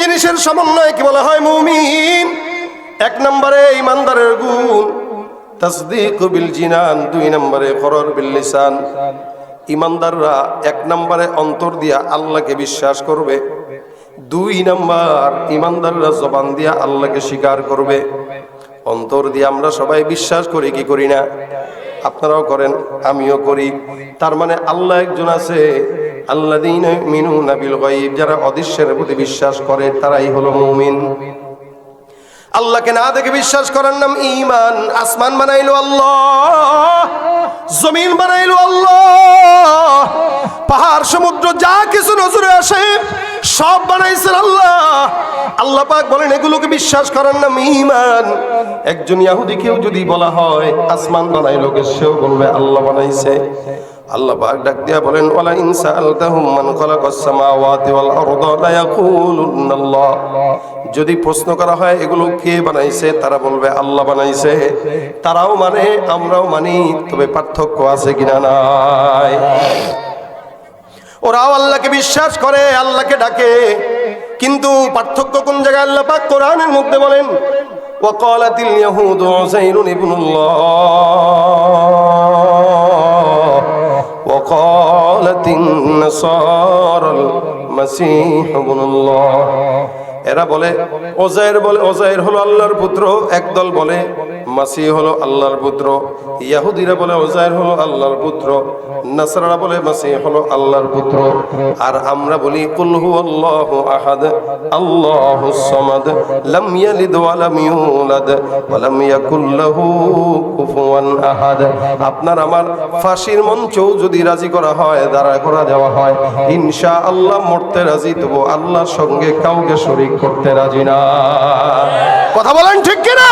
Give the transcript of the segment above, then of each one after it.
জিনিসের সমন্বয় কি বলা হয় মুমিন? এক নম্বরে ইমানদারের গুণ, তাসদিক বিল জিনান, দুই নম্বরে করর বিল লিসান। ইমানদাররা এক নম্বরে অন্তর দিয়া আল্লাহকে বিশ্বাস করবে, দুই নাম্বার ইমানদাররা জবান দিয়া আল্লাহকে স্বীকার করবে। অন্তর দিয়ে আমরা সবাই বিশ্বাস করি, কি করি না? আপনারাও করেন, আমিও করি। তার মানে আল্লাহ একজন আছে। আল্লাহ মিনু নাবিল গাইব যারা অদৃশ্যের প্রতি বিশ্বাস করে, তারাই হলো মুমিন। আল্লাহকে না দেখে বিশ্বাস করার নাম ইমান আসমান বানাইলো আল্লাহ, জমিন বানাইলো আল্লাহ, পাহাড়, সমুদ্র, যা কিছু নজরে আসে সব বানাইছেন আল্লাহ। আল্লাহ পাক বলেন, এগুলোকে বিশ্বাস করার নাম ইমান একজন ইয়াহুদিকেও যদি বলা হয়, আসমান বানাইলো কে সেও বলবে, আল্লাহ বানাইছে। আল্লাহ পাক ডাক দিয়া বলেন ওয়ালা ইনসা আলতাহুম মান খালাকাস সামাওয়াতি ওয়াল আরদা লা যদি প্রশ্ন করা হয়, এগুলো কে বানাইছে? তারা বলবে, আল্লাহ বানাইছে। তারাও মানে আমরাও মানি, তবে পার্থক্য আছে কিনা নাই। ওরাও আল্লাহকে বিশ্বাস করে আল্লাহকে ডাকে কিন্তু পার্থক্য কোন জায়গায় আল্লাহ পাক কোরআনের মধ্যে বলেন وقالت اليهود عزير ابن الله وقالت النصارى المسيح ابن الله এরা বলে ওজায়ের বলে ওজায়ের হলো আল্লাহর পুত্র একদল বলে মাসি হলো আল্লাহর পুত্র, ইয়াহুদিরা বলে ওজায়ের হলো আল্লাহর পুত্র, নাসরারা বলে মাসি হলো আল্লাহর পুত্র। আর আমরা বলি, কুল হু আল্লাহু আহাদ, আল্লাহু সামাদ, লাম ইয়ালিদ ওয়া লাম ইউলাদ, ওয়া লাম ইয়াকুল লাহু কুফুয়ান আহাদ। আপনার আমার ফাঁসির মঞ্চও যদি রাজি করা হয় দাঁড়া করা দেওয়া হয়, ইনশাআল্লাহ মরতে রাজি, তবু আল্লাহর সঙ্গে কাউকে শরীক করতে রাজি না। কথা বলেন ঠিক কিনা?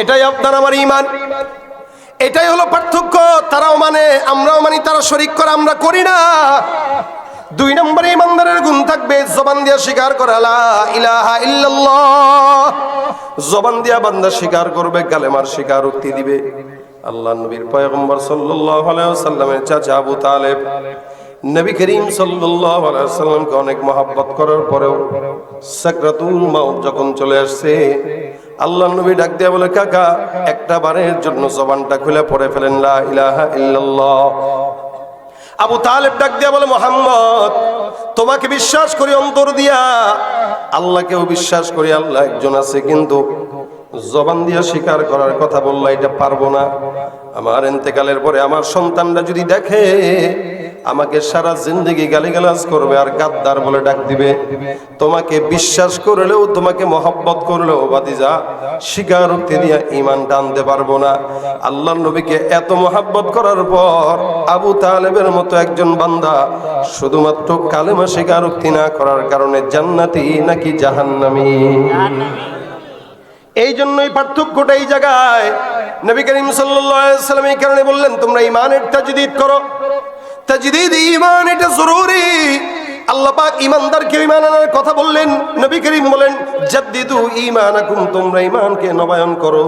এটাই আপনার আমার ইমান এটাই হলো পার্থক্য, তারাও মানে আমরাও মানি, তারা শরিক করে, আমরা করি না। দুই নম্বরে ইমানদারের গুণ থাকবে, জবান দিয়া স্বীকার করা, লা ইলাহা ইল্লাল্লাহ। জবান দিয়া বান্দা স্বীকার করবে কালেমার স্বীকার উক্তি দিবে। আল্লাহ নবীর পয়গম্বর সাল্লাল্লাহু আলাইহি ওয়াসাল্লামের চাচা আবু তালেব, নবী করিম সাল্লাল্লাহু আলাইহি ওয়াসাল্লামকে অনেক মহাব্বত করার পরেও সাকরাতুল মাউত যখন চলে আসছে আল্লাহ নবী ডাক দিয়া বলে, কাকা, একটা বারের জন্য জবানটা খুলে পড়ে ফেলেন ইলাহা ইল্লাল্লাহ। আবু তালেব ডাক দিয়া বলে, মোহাম্মদ, তোমাকে বিশ্বাস করি, অন্তর দিয়া। আল্লাহকেও বিশ্বাস করি, আল্লাহ একজন আছে, কিন্তু জবান দিয়া স্বীকার করার কথা বললা এটা পারব না। আমার এতেকালের পরে আমার সন্তানরা যদি দেখে আমাকে সারা জিন্দগি গালিগালাজ করবে আর গাদ্দার বলে ডাক দিবে। তোমাকে বিশ্বাস করলেও, তোমাকে মহব্বত করলেও বাদিজা স্বীকারোক্তি দিয়া ইমান টানতে পারব না। আল্লাহ নবীকে এত মহাব্বত করার পর আবু তালেবের মতো একজন বান্দা শুধুমাত্র কালেমা স্বীকারোক্তি না করার কারণে জান্নাতি নাকি জাহান্নামি। এই জন্যই পার্থক্যটা এই জায়গায় নবী করিম সাল্লাম এই কারণে বললেন, তোমরা ইমানের তাজদিদ করো। তাজদিদ ইমান এটা জরুরি। আল্লাহ পাক ইমানদারকে ইমান আনার কথা বললেন, নবী করিম বলেন, জাদ্দিদু ঈমানাকুম, তোমরা ঈমানকে নবায়ন করো।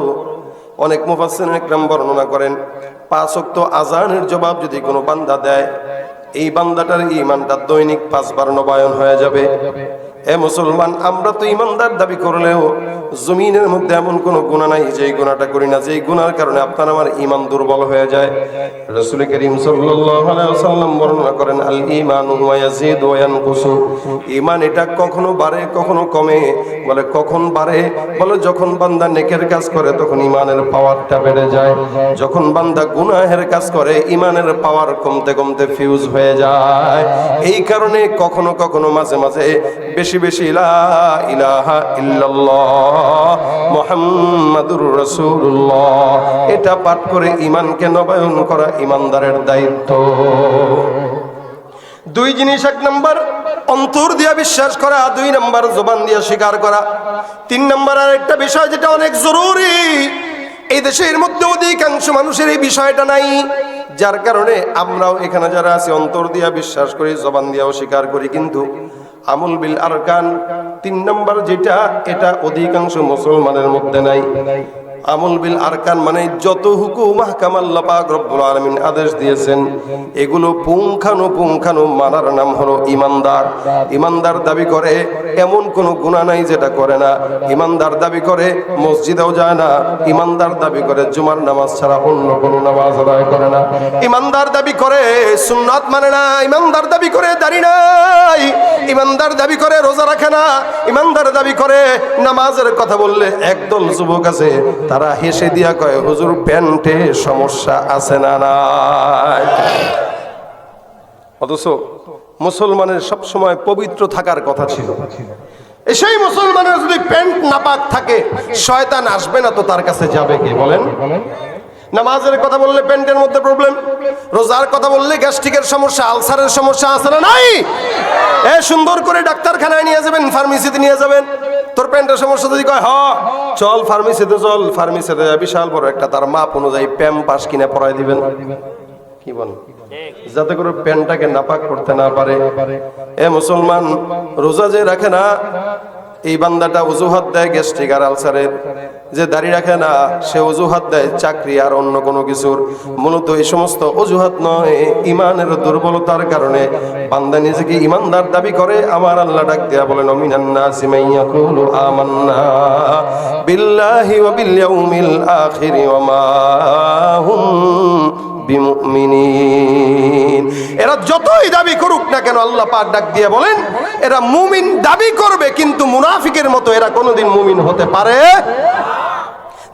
অনেক মুফাসসিরিন একরাম বর্ণনা করেন, পাঁচ ওয়াক্ত আজানের জবাব যদি কোনো বান্দা দেয়, এই বান্দাটার ইমানটা দৈনিক পাঁচবার নবায়ন হয়ে যাবে। এ মুসলমান, আমরা তো ইমানদার দাবি করলেও জমিনের মধ্যে এমন কোনো গুণা নাই যে গুণাটা করি না যে গুণার কারণে আপনার আমার ইমান দুর্বল হয়ে যায়। রসুল করিম সাল্লাম বর্ণনা করেন, আল ইমান ইমান এটা কখনো বাড়ে, কখনো কমে। বলে, কখন বাড়ে? বলে, যখন বান্দা নেকের কাজ করে, তখন ইমানের পাওয়ারটা বেড়ে যায়। যখন বান্দা গুনাহের কাজ করে ইমানের পাওয়ার কমতে কমতে ফিউজ হয়ে যায়। এই কারণে কখনো কখনো মাঝে মাঝে বেশি বেশি লা ইলাহা রাসূলুল্লাহ। এটা পাঠ করে ইমানকে নবায়ন করা ইমানদারের দায়িত্ব। দুই জিনিস, এক নম্বর, অন্তর দিয়া বিশ্বাস করা, দুই নম্বর, জবান দিয়া স্বীকার করা। তিন নম্বর আর একটা বিষয় যেটা অনেক জরুরি, এই দেশের মধ্যে অধিকাংশ মানুষের এই বিষয়টা নাই, যার কারণে আমরাও এখানে যারা আছি, অন্তর দিয়া বিশ্বাস করি, জবান দিয়াও স্বীকার করি, কিন্তু আমুল বিল আরকান তিন নম্বর যেটা এটা অধিকাংশ মুসলমানের মধ্যে নাই। আমল বিল আরকান মানে যত হুকুম আহকাম পাক রব্বুল আদেশ দিয়েছেন, এগুলো পুঙ্খানু পুঙ্খানু মানার নাম হলো ইমানদার ইমানদার দাবি করে, এমন কোনো গুনাহ নাই যেটা করে না। ইমানদার দাবি করে, মসজিদেও যায় না। ইমানদার দাবি করে, জুমার নামাজ ছাড়া অন্য কোনো নামাজ আদায় করে না। ইমানদার দাবি করে, সুন্নাত মানে না। ইমানদার দাবি করে, দাড়ি নাই। ইমানদার দাবি করে, রোজা রাখে না। ইমানদার দাবি করে, নামাজের কথা বললে একদল যুবক আছে তারা হেসে দিয়া কয়, হুজুর, প্যান্টে সমস্যা আছে না নাই? অথচ মুসলমানের সব সময় পবিত্র থাকার কথা ছিল। সেই মুসলমানের যদি প্যান্ট নাপাক থাকে, শয়তান আসবে না তো তার কাছে যাবে কে? বলেন। নামাজের কথা বললে প্যান্টের মধ্যে প্রবলেম রোজার কথা বললে গ্যাস্ট্রিকের সমস্যা, আলসারের সমস্যা আছে না নাই? এ সুন্দর করে ডাক্তারখানায় নিয়ে যাবেন, ফার্মেসিতে নিয়ে যাবেন। তোর প্যান্টের সমস্যা যদি কয়, হ। চল ফার্মেসিতে চল ফার্মেসিতে বিশাল বড় একটা তার মাপ অনুযায়ী প্যাম পাস কিনে পড়াই দিবেন। কি বল? যাতে করে প্যান্টটাকে নাপাক করতে না পারে। এ মুসলমান, রোজা যে রাখে না এই বান্দাটা অজুহাত দেয় গ্যাস্ট্রিক আর আলসারের। যে দাড়ি রাখে না, সে অজুহাত দেয় চাকরি আর অন্য কোনো কিছুর। মূলত এই সমস্ত অজুহাত নয়, ইমানের দুর্বলতার কারণে। বান্দা নিজেকে ইমানদার দাবি করে, আমার আল্লাহ ডাক দেয়া বলেন অমিনান্না সিমাইয়া কুলু আমান্না বিল্লাহি ওয়া বিল ইয়াউমিল আখির ওয়া মা হুম বিমুমিনিন। দাবি করুক না কেন আল্লাহ পাক ডাক দিয়ে বলেন, এরা মুমিন দাবি করবে, কিন্তু মুনাফিকের মতো এরা কোনোদিন মুমিন হতে পারে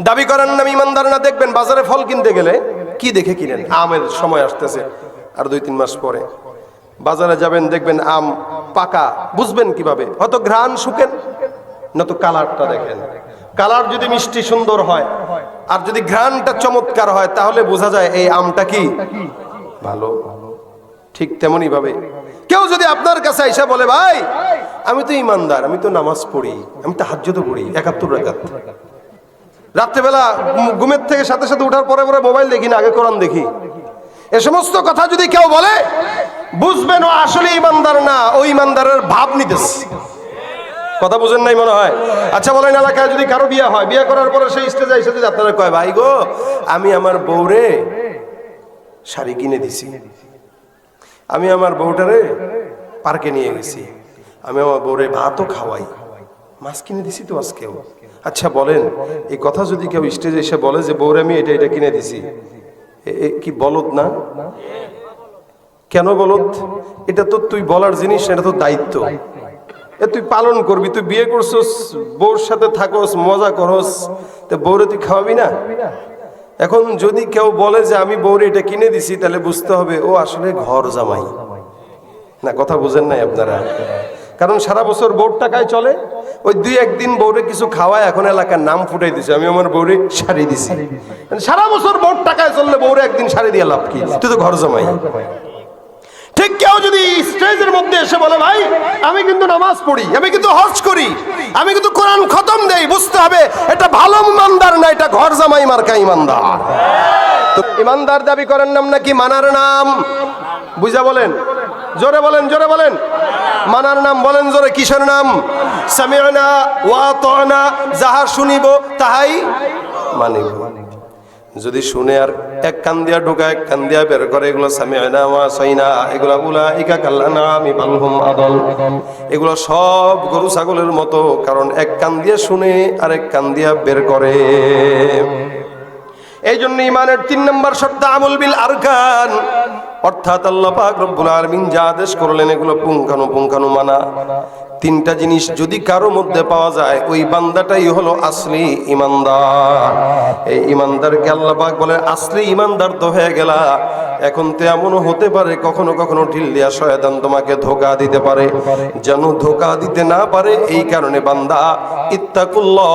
দাবি করেন না, ইমানদার না, দেখবেন বাজারে ফল কিনতে গেলে কি দেখে কিনেন? আমের সময় আসতেছে, আর দুই তিন মাস পরে। বাজারে যাবেন, দেখবেন আম পাকা, বুঝবেন কীভাবে? হয়তো ঘ্রাণ শুকেন, না তো কালারটা দেখেন। কালার যদি মিষ্টি সুন্দর হয়, আর যদি ঘ্রাণটা চমৎকার হয়, তাহলে বোঝা যায় এই আমটা কি? ভালো। ঠিক তেমনই ভাবে। কেউ যদি আপনার কাছে এসে বলে, ভাই, আমি তো ইমানদার, আমি তো নামাজ পড়ি, আমি তো হাজ্য তো পড়ি, একাত্তর রাকাত। রাত্রেবেলা ঘুমের থেকে সাথে সাথে উঠার পরে পরে মোবাইল দেখি না, আগে কোরআন দেখি। এ সমস্ত কথা যদি কেউ বলে, বুঝবেন ও আসলে ইমানদার না, ও ইমানদারের ভাব নিতেছে। কথা বুঝেন নাই মনে হয়? আচ্ছা বলেন, এলাকায় যদি কারও বিয়ে হয়, বিয়ে করার পরে সেই স্টেজে এসে যদি আপনারা কয়, ভাই গো, আমি আমার বউরে শাড়ি কিনে দিছি। আমি আমার বউটারে পার্কে নিয়ে গেছি। আমি আমার বউরে ভাতও খাওয়াই। মাছ কিনে দিছি তো আজকেও। আচ্ছা বলেন, এই কথা যদি কেউ স্টেজে এসে বলে যে, বউরে, আমি এটা এটা কিনে দিছি। কি বলদ না? কেন বলদ? এটা তো তুই বলার জিনিস এটা তো দায়িত্ব। এ, তুই পালন করবি, তুই বিয়ে করছস, বউর সাথে থাকস, মজা করস। তো বউরে তুই খাওয়াবি না? এখন যদি কেউ বলে যে আমি বউরে এটা কিনে দিছি, তাহলে বুঝতে হবে ও আসলে ঘর জামাই। না, কথা বুঝেন নাই আপনারা। কারণ সারা বছর বউর টাকায় চলে, ওই দুই একদিন বউরে কিছু খাওয়ায় এখন এলাকার নাম ফুটাই দিছে। আমি আমার বউরে শাড়ি দিছি। মানে সারা বছর বউর টাকায় চললে বউরে একদিন শাড়ি দিয়ে লাভ কি? তুই তো ঘর জামাই। ঠিক কেউ যদি স্টেজের মধ্যে এসে বলে, ভাই, আমি কিন্তু নামাজ পড়ি, আমি কিন্তু হজ করি, আমি কিন্তু কোরআন খতম দেই, বুঝতে হবে, এটা ভালো ইমানদার না, এটা ঘর জামাই মার্কা ইমানদার। তো ইমানদার দাবি করার নাম নাকি মানার নাম? বুঝা বলেন। জোরে বলেন জোরে বলেন। মানার নাম বলেন জোরে, কিসের নাম? সামিয়না ওয়া তানা যাহা শুনিব তাহাই মানিব। যদি শুনে আর এক কান দিয়া ঢোকা, এক কান দিয়া বের করে, এগুলো সাইনা এগুলো উলা আমি আদল। এগুলো সব গরু ছাগলের মতো, কারণ এক কান শুনে আর এক কান দিয়া বের করে। এই জন্য ইমানের তিন নম্বর শর্ত আমল বিল আরকান। অর্থাৎ আল্লাহ পাক রব্বুল আলামিন যা আদেশ করলেন, এগুলো পুঙ্খানু পুঙ্খানু মানা তিনটা জিনিস যদি কারও মধ্যে পাওয়া যায়, ওই বান্দাটাই হলো আসলি ইমানদার। এই ইমানদারকে আল্লাহ পাক বলে আসলি ইমানদার তো হয়ে গেলা। এখন তো এমনও হতে পারে, কখনো কখনো ঢিল্লিয়া শয়তান তোমাকে ধোকা দিতে পারে। যেন ধোকা দিতে না পারে, এই কারণে বান্দা, ইত্তাকুল্লাহ।